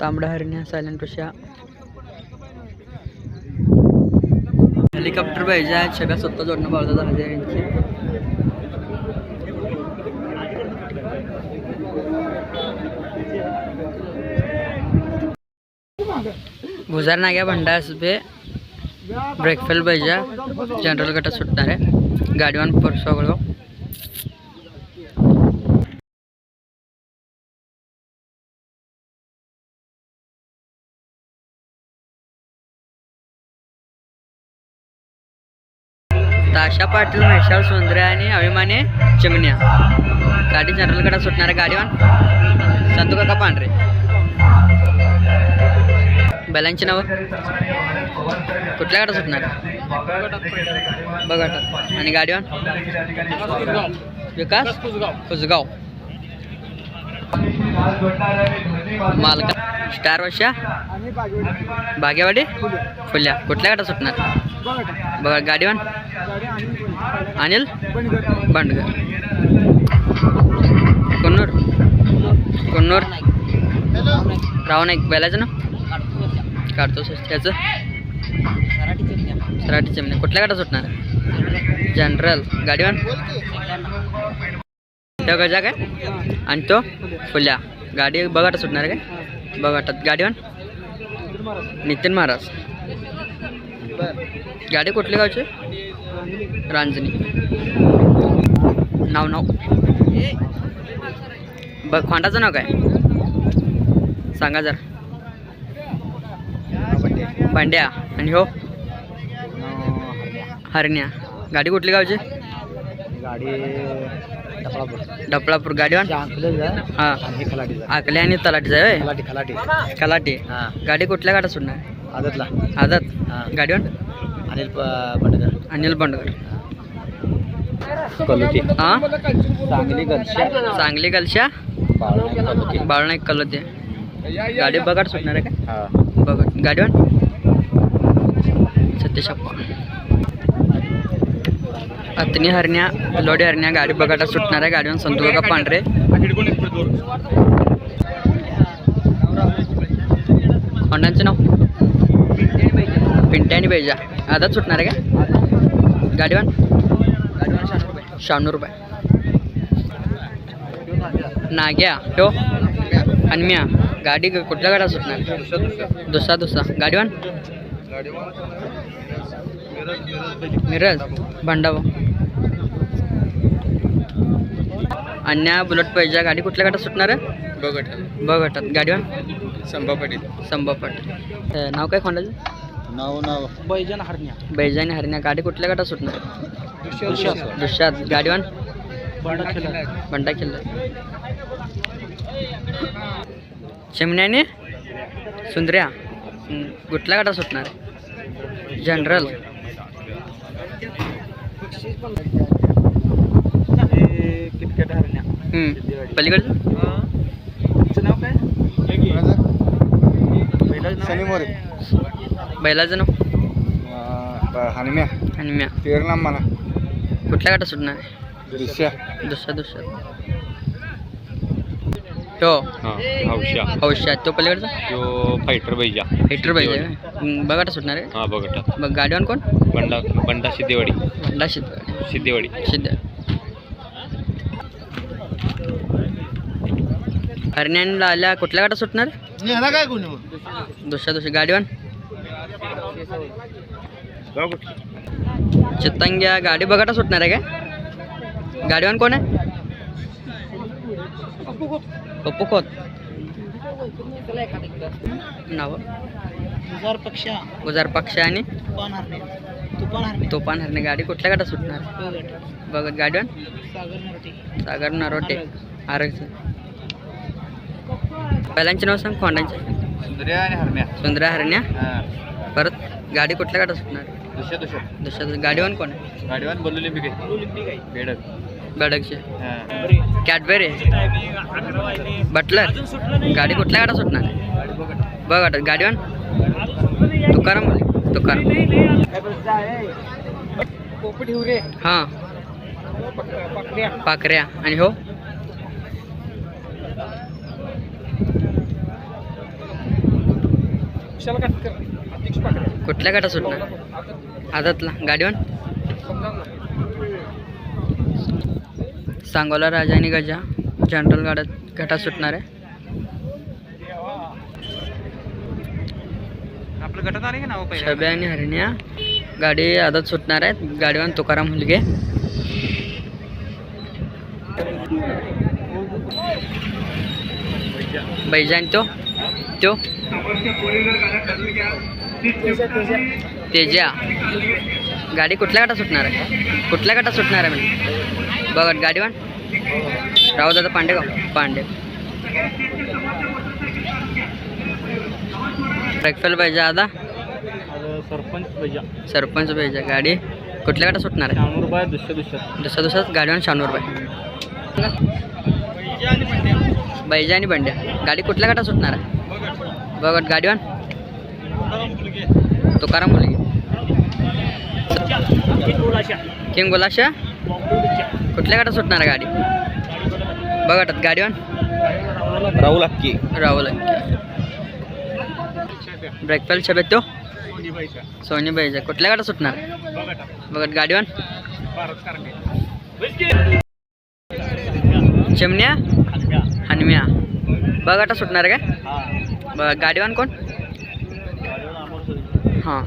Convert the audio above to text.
तांबडा हरण्या सायलेंट पेशा हेलिकॉप्टर पाहिजे आहेत सगळ्या स्वतः जोडणं पावतात हजार यांची. भुजार नाग्या भंडार असबे ब्रेकफेल पाहिजे. जनरल गटात सुटणार आहे. गाडीवान पर ताशा पाटील म्हैशाळ सुंदरे आणि अभिमाने चिमण्या. गाडी जनरल गटात सुटणार गाडीवान संतू काका पांढरे. बैलांची नावं? कुठल्या गाडा सुटणार? बघा आणि गाडीवान? विकास कुसगाव. मालका. स्टार वर्षा? बागेवाडी? फुल्या कुठल्या गाडा सुटणार? बघा गाडीवान अनिल? बंडगर. कन्नूर? कन्नूर? राव नाईक बैलाचं ना काढतो त्याचं सराठी चिमणे कुठल्या गाडा सुटणार? जनरल. गाडीवान तो गजा काय? आणि तो फुल्या. गाडी बघाटा सुटणार काय? बघाटात. गाडीवान नितीन महाराज. गाडी कुठली गावची? रांजणी. नाव नाव. बघ खोंडाचं नाव काय? सांगा जरा. भांड्या. आणि हो? हरण्या. गाडी कुठली गावची? गाडी डपळापूर गाडीवान? हा. आकले आणि तलाटी आहे खलाटी खलाटी कलाटी हा. गाडी कुठल्या गाडा सुटणार आदतला. आदत? हा. गाडीवान? अनिल बंडकर अनिल बंडकर हा? सांगली गलशा चांगली गलशा कलोटी बाळनाईक कलोते गाडी बघाट सुटणार आहे का? हा. बघ. गाडीवान? सतीश अप्पा. अतनी हरण्या लोडे हरण्या गाडी बघाटा सुटणार आहे गाडीवर संतू का पांढरे. होंडांचं नाव? पिंट्या आणि बेजा. आता सुटणार आहे का? गाडीवान? शहाण्णव रुपये. नाग्या हो अन्म्या. गाडी कुठल्या गाड्या सुटणार? दुसरा दुसरा. गाडीवान? मिरज. भांडाव. अन्या बुलेट पाहिजे. गाडी कुठल्या गाडा सुटणार आहे? बघट बघटात. गाडीवान संभा पाटील. संभा पाटील. अं, नाव काय खोंडाचं? नाव नाव. बैजन हरण्या. बैजानी हरण्या. गाडी कुठल्या गाडा सुटणार? दुष्यात गाडीवान बंडा किल्ला चिमण्याने? सुंदर्या? कुठल्या गाडा सुटणार? जनरल. किटकट हरण्या हं, पलीकडचं नाव काय? शनी मोरे. बैलाचं नाव? हनम्या. आणि म्या तेर नाम म्हणा कुठल्या गाडा सुटणार? दिशा दुसरा दुसरा तो? हौशा तो पलीकडचा? तो फायटर बैजा. हेटर पाहिजे हं, बघा सुटणार आहे. हा बघटा मग गाडीवान कोण? बंडा बंडा सिद्धेवाडी. बंडा सिद्ध सिद्धेवाडी. सिद्ध हरण्याला आल्या. कुठल्या गाडा सुटणार? काय कोणी दुसऱ्या दुसऱ्या गाडीवान? चित्तंग्या गाडी बघाटा सुटणार आहे काय? गाडीवान कोण आहे? पप्पू खोत. नाव? हजार पक्षा. गुजार पक्ष आणि? तुपान हरणे. गाडी कुठल्या गाडा सुटणार? बघत. गाडीवान सागर नरटे सागर नरोटे आरग. पहिल्यांचे नाव सांग खोंडांचे सुंदरा हरण्या. हा. परत गाडी कुठल्या गाडा सुटणार? दुसऱ्या दुसऱ्या. दुसऱ्या गाडीवान कोण आहे? गाडीवान बोलू बेडक. बेडकचे. हा. कॅडबेरी. बटलर. गाडी कुठल्या गाडा सुटणार? बघ गाडी गाडीवान तुकाराम तुकार हा. पाकऱ्या. आणि हो? कुठल्या गाठा सुटणार? आजातला गाडीवर? सांगोला राजा आणि गजा जनरल गाड्यात घाटा सुटणार आहे. आपलं गटात आले की नाव छब्या आणि हरण्या. गाडी आदत सुटणार आहेत. गाडीवान तुकाराम मुलगे बैजान तो? तो? तेजा. गाडी कुठल्या गटात सुटणार आहे? कुठल्या गटात सुटणार आहे म्हणजे बघा गाडीवान. राहू दादा पांडे का पांडे. ब्रेकफेल पाहिजे आता? सरपंच भैया सरपंच पाहिजे गाडी. कुठल्या गटात सुटणार आहे? शहाण्णव रुपये दुसऱ्या दुसऱ्या दुसऱ्या दुसऱ्याच गाडीवर शहाण्णव रुपये बैजा आणि बंड्या. गाडी कुठल्या गटात सुटणार आहे? बघ गाडीवान तुकाराम मुलगी. किंग गोलाशा? कुठल्या गटात सुटणार आहे गाडी? बघा गाडीवान राहुल अक्की. राहुल ब्रेकफेल छबेत तो सोनी बैजा कुठल्या गटात सुटणार? बघा. गाडीवान चिमण्या? हनम्या. बघ आता सुटणार आहे काय? बघा गाडीवान कोण? हां.